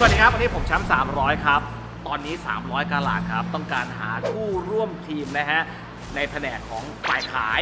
สวัสดีครับ วันนี้ผมแชมป์300 ครับ ตอนนี้ 300 กาลาดครับ ต้องการหาผู้ร่วมทีมนะฮะ ในแผนกของฝ่ายขาย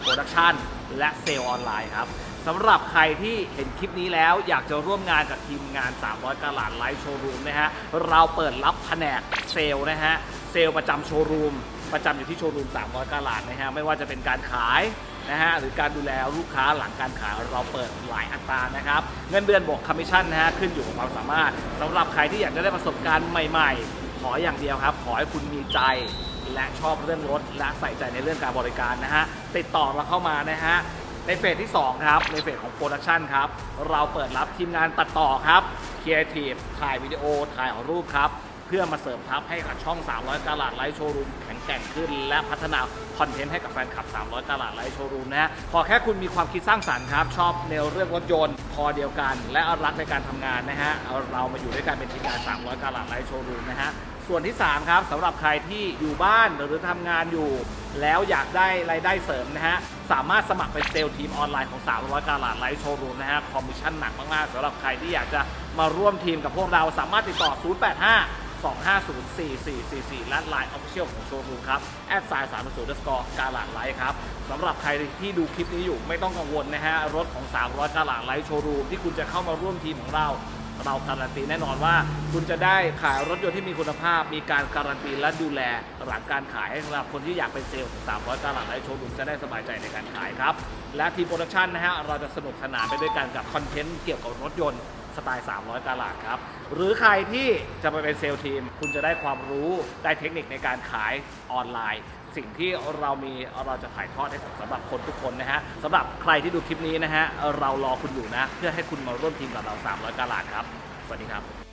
โปรดักชันและเซลล์ออนไลน์ครับสำหรับใครที่เห็นคลิปนี้แล้วอยากจะร่วมงานกับทีมงาน 300 กาลาดไลฟ์โชว์รูมนะฮะ เราเปิดรับแผนกเซลล์นะฮะ เซลล์ประจำโชว์รูม ประจำอยู่ที่โชว์รูม 300 กาลาดนะฮะ ไม่ว่าจะเป็นการขาย นะฮะหรือการดูแลลูกค้าหลังการขายเราเปิดหลายอัตรานะครับ เงินเดือนบวกคอมมิชชั่นนะฮะขึ้นอยู่กับความสามารถสำหรับใครที่อยากจะได้ประสบการณ์ใหม่ ๆ ขออย่างเดียวครับ ขอให้คุณมีใจและชอบเรื่องรถและใส่ใจในเรื่องการบริการนะฮะติดต่อเราเข้ามานะฮะในเฟสที่ 2 ครับ ในเฟสของโปรดักชันครับ เราเปิดรับทีมงานตัดต่อครับครีเอทีฟถ่ายวิดีโอถ่ายรูปครับ พื่อมาเสริมทัพให้กับช่อง 300กาลาดไลฟ์โชว์รูมแข็งแกร่งขึ้น และพัฒนาคอนเทนต์ให้กับแฟนคลับ 300กาลาดไลฟ์โชว์รูมนะฮะขอแค่คุณมีความคิดสร้างสรรค์ครับชอบแนวเรื่องรถยนต์คอเดียวกัน และรักในการทำงานนะฮะเรามาอยู่ด้วยกันเป็นทีมงาน 300กาลาดไลฟ์โชว์รูมนะฮะส่วนที่ 3 ครับสำหรับใครที่อยู่บ้านหรือทำงานอยู่ แล้วอยากได้รายได้เสริมนะฮะ สามารถสมัครเป็นเซลล์ทีมออนไลน์ของ 300กาลาดไลฟ์โชว์รูมนะฮะ คอมมิชชั่นหนักมาก ๆสำหรับใครที่อยากจะมาร่วมทีมกับพวกเราสามารถติดต่อ 085 2504444และ Line Official ของโชว์รูมครับแอดไซน์3 0สกอร์กาลาดไลท์ครับสำหรับใครที่ดูคลิปนี้อยู่ไม่ต้องกังวลนะฮะ รถของ 300 กาลาดไลท์โชว์รูมที่คุณจะเข้ามาร่วมทีมของเราเราการันตีแน่นอนว่า คุณจะได้ขายรถยนต์ที่มีคุณภาพ มีการการันตีและดูแลหลังการขายให้สำหรับคนที่อยากเป็นเซลล์ของ300กาลาดไลท์โชว์รูมจะได้สบายใจในการขายครับ และทีมโปรดักชันนะฮะเราจะสนุกสนานไปด้วยกันกับคอนเทนต์เกี่ยวกับรถยนต์ สไตล์ 300 กาลาดครับ หรือใครที่จะไปเป็นเซลล์ทีม คุณจะได้ความรู้ได้เทคนิคในการขายออนไลน์ สิ่งที่เรามีเราจะถ่ายทอดให้กับสำหรับคนทุกคนนะฮะสำหรับใครที่ดูคลิปนี้นะฮะเรารอคุณอยู่นะ เพื่อให้คุณมาร่วมทีมกับเรา 300 กาลาดครับ สวัสดีครับ